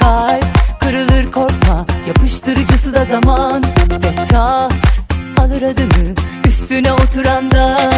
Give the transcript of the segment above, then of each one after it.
Kalp kırılır korkma Yapıştırıcısı da zaman Ve tat alır adını Üstüne oturanda.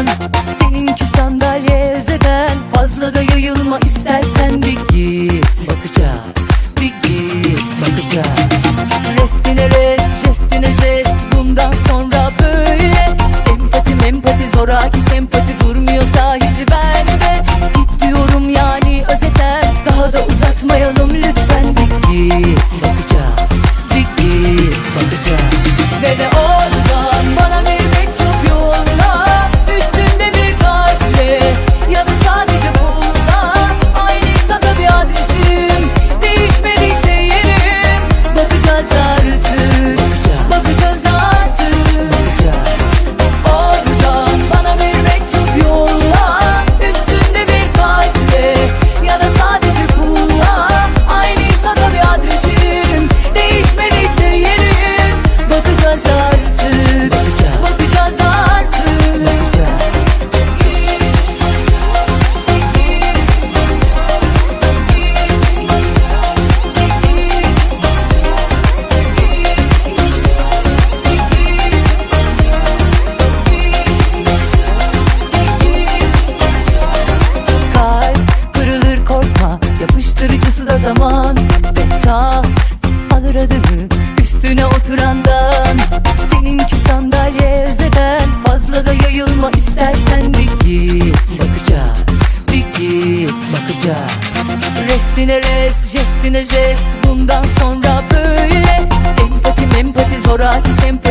adını üstüne oturandan. Seninki sandalye özeden fazla da yayılma istersen bir git. Bakacağız. Bir git. Bakacağız. Restine rest jestine jest. Bundan sonra böyle Empati empati zoraki sempati